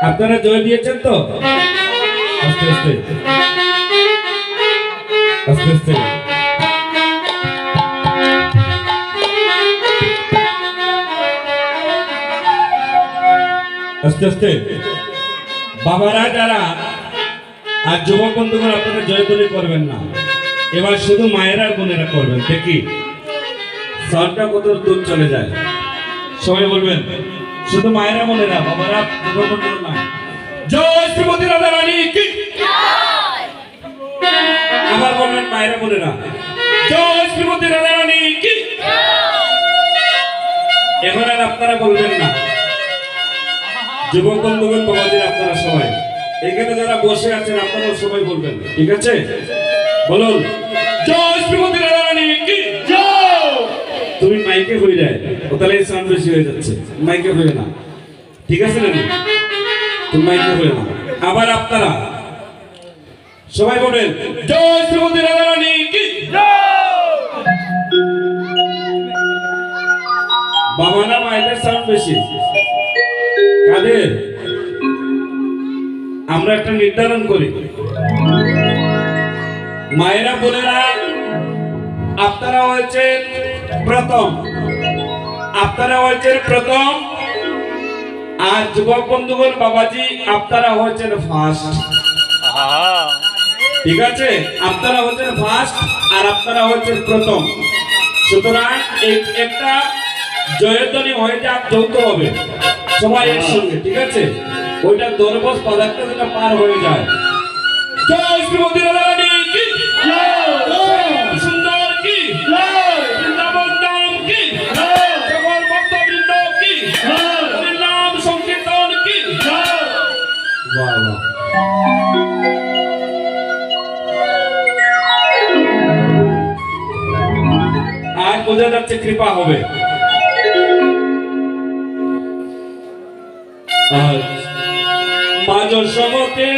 আপনারা জয় দিয়েছেন তো? আস্তে আস্তে। আস্তে আস্তে। আস্তে আস্তে। বাবারা, যারা আর যুবক বন্ধুগণ, আপনারা জয়ধ্বনি করবেন না। এবার শুধু মায়েরা বোনেরা করবেন। দেখি সাউন্ডটা কত দূর চলে যায়। সবাই বলবেন শুধু মায়েরা বোনেরা বাবারা যুবক বন্ধুরা না। জয় শ্রীমতী রাধা রানী কি? আবার বলবেন মায়েরা বোনেরা জয় শ্রীমতী রাধা রানী কি? এখন আর আপনারা বলবেন না। যুবক বন্ধুগণ বাবাজির আপনারা সবাই। এখানে যারা বসে আছেন আপনারা সবাই বলবেন ঠিক আছে? বলুন জয় শ্রীমতী রাধা রানী কি? জয়! তুমি মাইকে হয়ে যায় ও তাহলে সাউন্ড বেশি হয়ে যাচ্ছে। মাইকে হয়ে না। ঠিক আছে তুমি মাইকে হয়ে না। আবার আপনারা। সবাই বলেন, জয় শ্রীমতী রানী কি বাবা না মায়েদের সাউন্ড বেশি। কাদের? আমরা একটা নির্ধারণ করি। মায়েরা বোনেরা আপনারা হয়েছেন প্রথম। আপনারা হয়েছেন প্রথম। আর যুবক বন্ধুগণ, বাবাজি, আপনারা হয়েছেন ফার্স্ট ঠিক আছে? আপনারা হচ্ছেন ফার্স্ট আর আপনারা হচ্ছেন প্রথম। সুতরাং একটা জয়ধ্বনি হয়ে যাক, যৌথ হবে। সবাই একসঙ্গে, ঠিক আছে? ওইটা দরবস পদার্থ পার হয়ে যায়। আর বোঝা কৃপা হবে। মাঝ সমতে